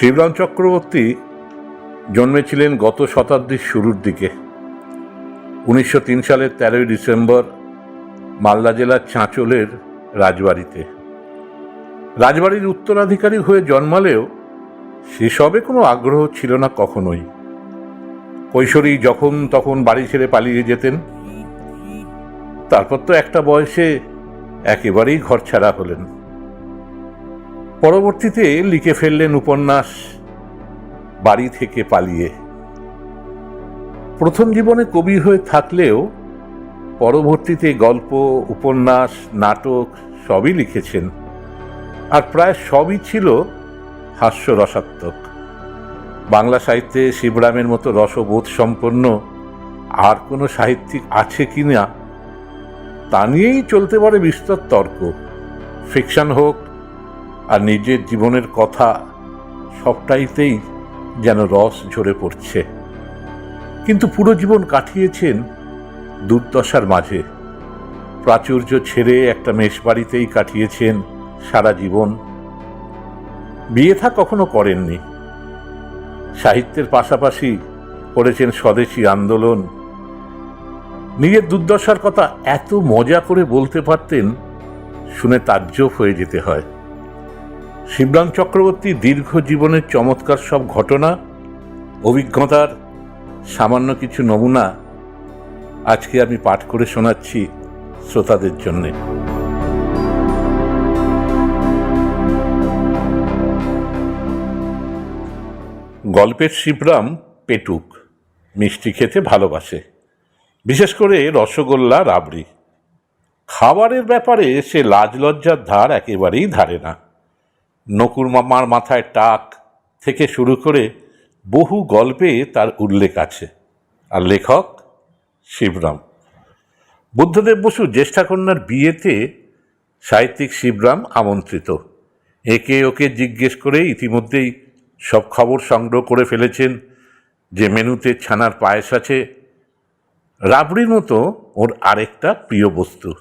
শিবরাম চক্রবর্তী জন্মেছিলেন গত শতাব্দীর শুরুর দিকে। উনিশশো তিন সালের তেরোই ডিসেম্বর মালদা জেলার চাঁচলের রাজবাড়িতে। রাজবাড়ির উত্তরাধিকারী হয়ে জন্মালেও সেসবে কোনো আগ্রহ ছিল না কখনোই। কৈশোরী যখন তখন বাড়ি ছেড়ে পালিয়ে যেতেন। তারপর তো একটা বয়সে একেবারেই ঘর ছাড়া হলেন। পরবর্তীতে লিখে ফেললেন উপন্যাস, বাড়ি থেকে পালিয়ে। প্রথম জীবনে কবি হয়ে থাকলেও পরবর্তীতে গল্প, উপন্যাস, নাটক সবই লিখেছেন। আর প্রায় সবই ছিল হাস্যরসাত্মক। বাংলা সাহিত্যে শিবরামের মতো রসবোধ সম্পন্ন আর কোনো সাহিত্যিক আছে কি না তা নিয়েই চলতে পারে বিস্তর তর্ক। ফিকশন হোক আর নিজের জীবনের কথা সবটাইতেই যেন রস ঝরে পড়ছে। কিন্তু পুরো জীবন কাটিয়েছেন দুর্দশার মাঝে। প্রাচুর্য ছেড়ে একটা মেষ বাড়িতেই কাটিয়েছেন সারা জীবন। বিয়ে থা কখনো করেননি। সাহিত্যের পাশাপাশি করেছেন স্বদেশী আন্দোলন। নিজের দুর্দশার কথা এত মজা করে বলতে পারতেন শুনে তাজ্জব হয়ে যেতে হয়। শিবরাম চক্রবর্তী দীর্ঘ জীবনের চমৎকার সব ঘটনা, অভিজ্ঞতার সামান্য কিছু নমুনা আজকে আমি পাঠ করে শোনাচ্ছি শ্রোতাদের জন্যে। গল্পের শিবরাম পেটুক, মিষ্টি খেতে ভালোবাসে, বিশেষ করে রসগোল্লা, রাবড়ি। খাবারের ব্যাপারে সে লাজ লজ্জার ধার একেবারেই ধারে না। নকুর মামার মাথায় টাক থেকে শুরু করে বহু গল্পে তার উল্লেখ আছে। আর লেখক শিবরাম। বুদ্ধদেব বসু জ্যেষ্ঠাকন্যার বিয়েতে সাহিত্যিক শিবরাম আমন্ত্রিত। একে ওকে জিজ্ঞেস করে ইতিমধ্যেই সব খবর সংগ্রহ করে ফেলেছেন। যে মেনুতে ছানার পায়েস আছে রাবড়ির মতো ওর আরেকটা প্রিয় বস্তু।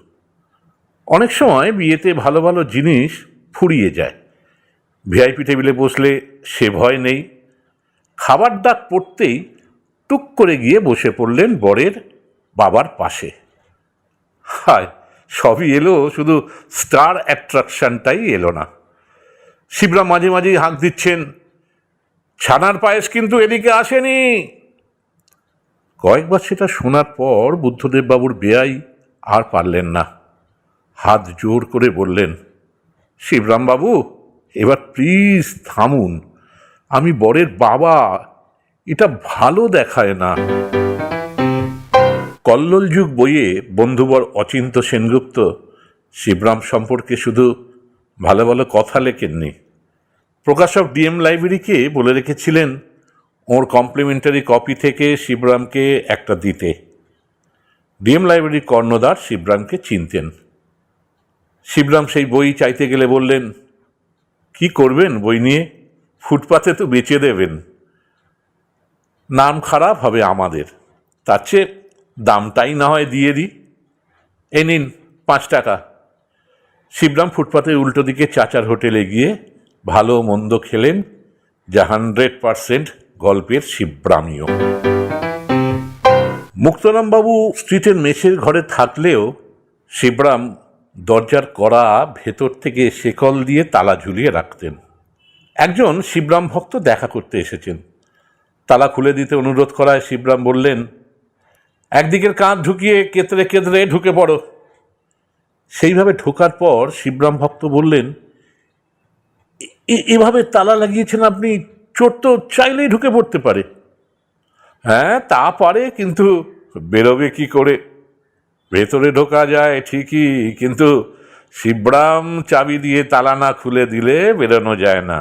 অনেক সময় বিয়েতে ভালো ভালো জিনিস ফুরিয়ে যায়। ভিআইপি টেবিলে বসলে সে ভয় নেই। খাবার ডাক পড়তেই টুক করে গিয়ে বসে পড়লেন বরের বাবার পাশে। হায়, সবই এলো, শুধু স্টার অ্যাট্রাকশনটাই এলো না। শিবরা মাঝে মাঝেই হাঁক দিচ্ছেন, ছানার পায়েস কিন্তু এদিকে আসেনি। কয়েকবার সেটা শোনার পর বুদ্ধদেববাবুর বেয়াই আর পারলেন না। হাত জোর করে বললেন শিবরাম বাবু এবার প্লিজ থামুন। আমি বরের বাবা, এটা ভালো দেখায় না। কল্লোল যুগ বইয়ে বন্ধুবর অচিন্ত সেনগুপ্ত শিবরাম সম্পর্কে শুধু ভালো ভালো কথা লেখেননি। প্রকাশক ডিএম লাইব্রেরিকে বলে রেখেছিলেন, ওর কমপ্লিমেন্টারি কপি থেকে শিবরামকে একটা দিতে। ডিএম লাইব্রেরির কর্ণদার শিবরামকে চিনতেন। শিবরাম সেই বই চাইতে গেলে বললেন কি করবেন বই নিয়ে? ফুটপাতে তো বেচে দেবেন। নাম খারাপ হবে আমাদের। তার চেয়ে দামটাই না হয় দিয়ে দিই। এ নিন, পাঁচ টাকা। শিবরাম ফুটপাতের উল্টো দিকে চাচার হোটেলে গিয়ে ভালো মন্দ খেলেন যা হান্ড্রেড পারসেন্ট গল্পের শিবরামীয় মুক্তরামবাবু স্ট্রিটের মেসের ঘরে থাকলেও শিবরাম দরজার কড়া ভেতর থেকে শেকল দিয়ে তালা ঝুলিয়ে রাখতেন। একজন শিবরাম ভক্ত দেখা করতে এসেছেন। তালা খুলে দিতে অনুরোধ করায় শিবরাম বললেন, একদিকের কাঁধ ঢুকিয়ে কেতরে কেতরে ঢুকে পড়ো। সেইভাবে ঢোকার পর শিবরাম ভক্ত বললেন "এ- এভাবে তালা লাগিয়েছেন আপনি, চোর তো চাইলেই ঢুকে পড়তে পারে। হ্যাঁ তা পারে, কিন্তু বেরোবে কি করে? ভেতরে ঢোকা যায় ঠিকই, কিন্তু শিবরাম চাবি দিয়ে তালা না খুলে দিলে বেরোনো যায় না।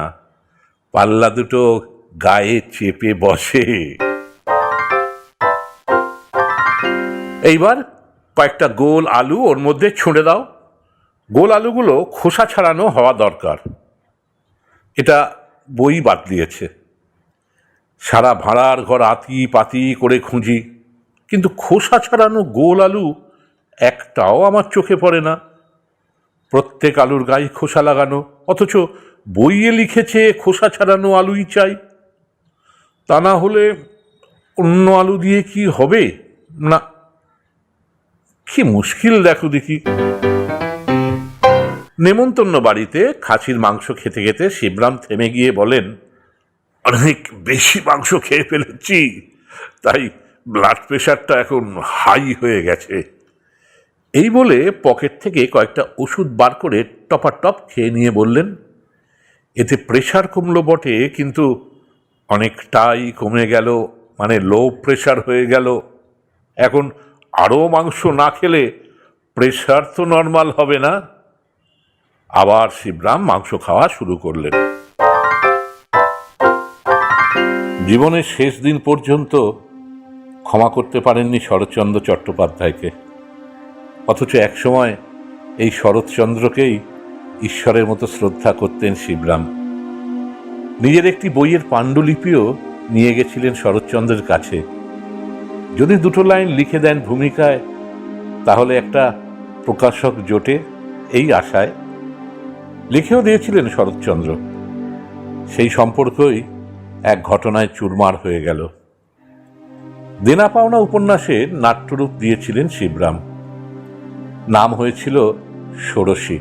পাল্লা দুটো গায়ে চেপে বসে। এইবার কয়েকটা গোল আলু ওর মধ্যে ছুঁড়ে দাও। গোল আলুগুলো খোসা ছাড়ানো হওয়া দরকার। এটা বই বাদ দিয়েছে সারা ভাড়ার ঘর আতি পাতি করে খুঁজি, কিন্তু খোসা ছাড়ানো গোল আলু একটাও আমার চোখে পড়ে না। প্রত্যেক আলুর গায়ে খোসা লাগানো, অথচ বইয়ে লিখেছে, খোসা ছাড়ানো আলুই চাই। তা না হলে অন্য আলু দিয়ে কি হবে? না। কি মুশকিল দেখো দেখি। নেমন্তন্ন বাড়িতে খাসির মাংস খেতে খেতে শিবরাম থেমে গিয়ে বলেন, অনেক বেশি মাংস খেয়ে ফেলেছি, তাই ব্লাড প্রেশারটা এখন হাই হয়ে গেছে। এই বলে পকেট থেকে কয়েকটা ওষুধ বার করে টপাটপ খেয়ে নিয়ে বললেন, এতে প্রেশার কমলো বটে, কিন্তু অনেকটাই কমে গেল মানে লো প্রেশার হয়ে গেল। এখন আরও মাংস না খেলে প্রেশার তো নর্মাল হবে না। আবার শিবরাম মাংস খাওয়া শুরু করলেন। জীবনের শেষ দিন পর্যন্ত ক্ষমা করতে পারেননি শরৎচন্দ্র চট্টোপাধ্যায়কে। অথচ একসময় এই শরৎচন্দ্রকেই ঈশ্বরের মতো শ্রদ্ধা করতেন শিবরাম। নিজের একটি বইয়ের পাণ্ডুলিপিও নিয়ে গেছিলেন শরৎচন্দ্রের কাছে। যদি দুটো লাইন লিখে দেন ভূমিকায়, তাহলে একটা প্রকাশক জোটে এই আশায়। লিখেও দিয়েছিলেন শরৎচন্দ্র। সেই সম্পর্কই এক ঘটনায় চুরমার হয়ে গেল। দেনা পাওনা উপন্যাসে নাট্যরূপ দিয়েছিলেন শিবরাম। নাম হয়েছিল ষোড়শী।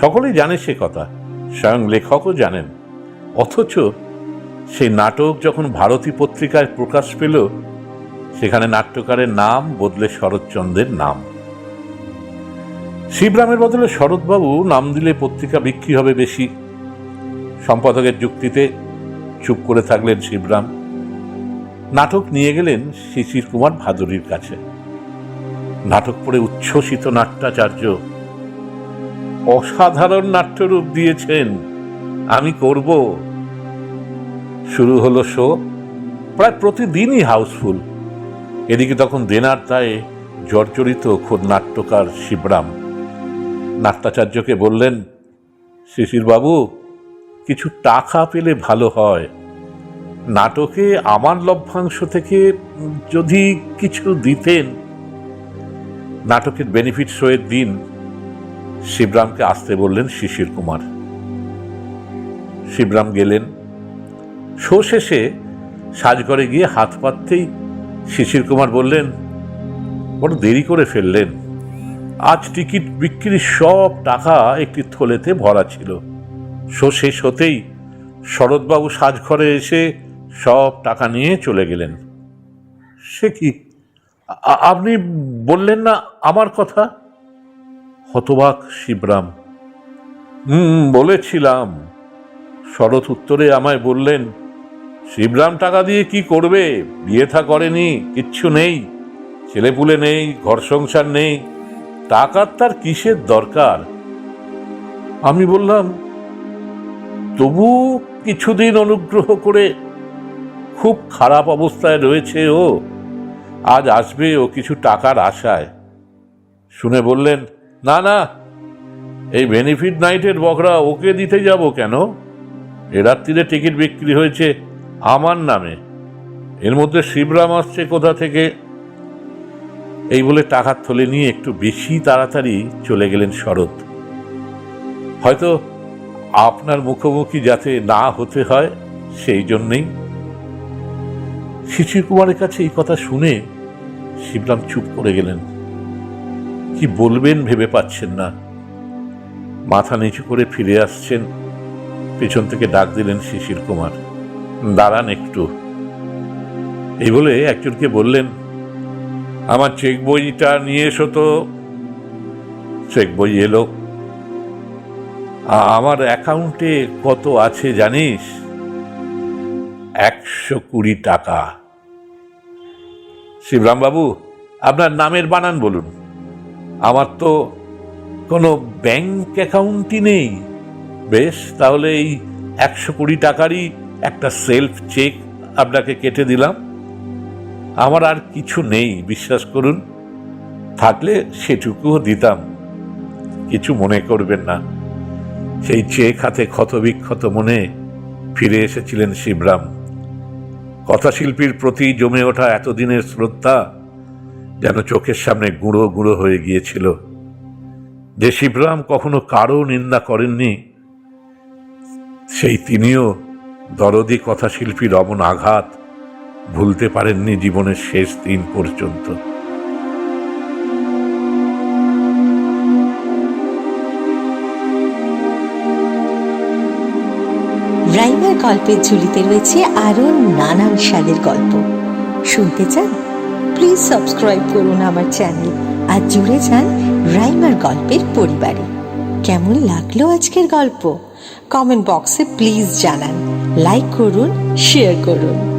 সকলেই জানে সে কথা, স্বয়ং লেখকও জানেন। অথচ সেই নাটক যখন ভারতী পত্রিকায় প্রকাশ পেল, সেখানে নাট্যকারের নাম বদলে শরৎচন্দ্রের নাম। শিবরামের বদলে শরৎবাবু নাম দিলে পত্রিকা বিক্রি হবে বেশি। সম্পাদকের যুক্তিতে চুপ করে থাকলেন শিবরাম নাটক নিয়ে গেলেন শিশির কুমার ভাদুরীর কাছে। নাটক পড়ে উচ্ছ্বসিত নাট্যাচার্য। অসাধারণ নাট্যরূপ দিয়েছেন। আমি করব। শুরু হলো শো। প্রায় প্রতিদিনই হাউসফুল। এদিকে তখন দেনার দায়ে জর্জরিত খোদ নাট্যকার শিবরাম। নাট্যাচার্যকে বললেন, শিশিরবাবু, কিছু টাকা পেলে ভালো হয়। নাটকে আমার লভ্যাংশ থেকে যদি কিছু দিতেন। নাটকের বেনিফিট শোয়ের দিন শিবরামকে আসতে বললেন শিশির কুমার। শিবরাম গেলেন। শো শেষে সাজঘরে গিয়ে হাত পাততেই শিশির কুমার বললেন, বড় দেরি করে ফেললেন। আজ টিকিট বিক্রির সব টাকা একটি থলেতে ভরা ছিল। শো শেষ হতেই শরৎবাবু সাজঘরে এসে সব টাকা নিয়ে চলে গেলেন। সে কি আপনি বললেন না আমার কথা? হতবাক শিবরাম। হুম বলেছিলাম। শরৎ উত্তরে আমায় বললেন, শিবরাম টাকা দিয়ে কি করবে? বিয়ে থা করেনি, কিচ্ছু নেই। ছেলেপুলে নেই, ঘর সংসার নেই। টাকার তার কিসের দরকার? আমি বললাম, তবু কিছুদিন অনুগ্রহ করে খুব খারাপ অবস্থায় রয়েছে ও। আজ আসবে ও কিছু টাকার আশায়। শুনে বললেন, না না, এই বেনিফিট নাইটের বকরা ওকে দিতে যাব কেন? এ রাত্রিরে টিকিট বিক্রি হয়েছে আমার নামে। এর মধ্যে শিবরাম আসছে কোথা থেকে? এই বলে টাকার থলে নিয়ে একটু বেশি তাড়াতাড়ি চলে গেলেন শরৎ। হয়তো আপনার মুখোমুখি যাতে না হতে হয়, সেই জন্যেই শিশির কুমারের কাছে এই কথা শুনে শিবরাম চুপ করে গেলেন। কি বলবেন ভেবে পাচ্ছেন না। মাথা নিচু করে ফিরে আসছেন। পেছন থেকে ডাক দিলেন শিশির কুমার। দাঁড়ান একটু। এই বলে একজনকে বললেন, আমার চেক বইটা নিয়ে এসো তো। চেক বই এলো। আমার অ্যাকাউন্টে কত আছে জানিস? একশো কুড়ি টাকা। শিবরাম বাবু আপনার নামের বানান বলুন। আমার তো কোনো ব্যাংক অ্যাকাউন্টই নেই। বেশ, তাহলে এই একশো কুড়ি টাকারই একটা সেলফ চেক আপনাকে কেটে দিলাম। আমার আর কিছু নেই, বিশ্বাস করুন। থাকলে সেটুকুও দিতাম। কিছু মনে করবেন না। সেই চেক হাতে ক্ষতবিক্ষত মনে ফিরে এসেছিলেন শিবরাম। কথাশিল্পীর প্রতি জমে ওঠা এতদিনের শ্রদ্ধা যেন চোখের সামনে গুঁড়ো গুঁড়ো হয়ে গিয়েছিল। যে শিবরাম কখনো কারও নিন্দা করেননি, সেই তিনিও দরদি কথাশিল্পী রমন আঘাত ভুলতে পারেননি জীবনের শেষ দিন পর্যন্ত। গল্পের ঝুলিতে রয়েছে আরও নানান স্বাদের গল্প। শুনতে চান? প্লিজ সাবস্ক্রাইব করুন আমার চ্যানেল আর জুড়ে যান রাইমার গল্পের পরিবারে। কেমন লাগল আজকের গল্প? কমেন্ট বক্সে প্লিজ জানান। লাইক করুন শেয়ার করুন।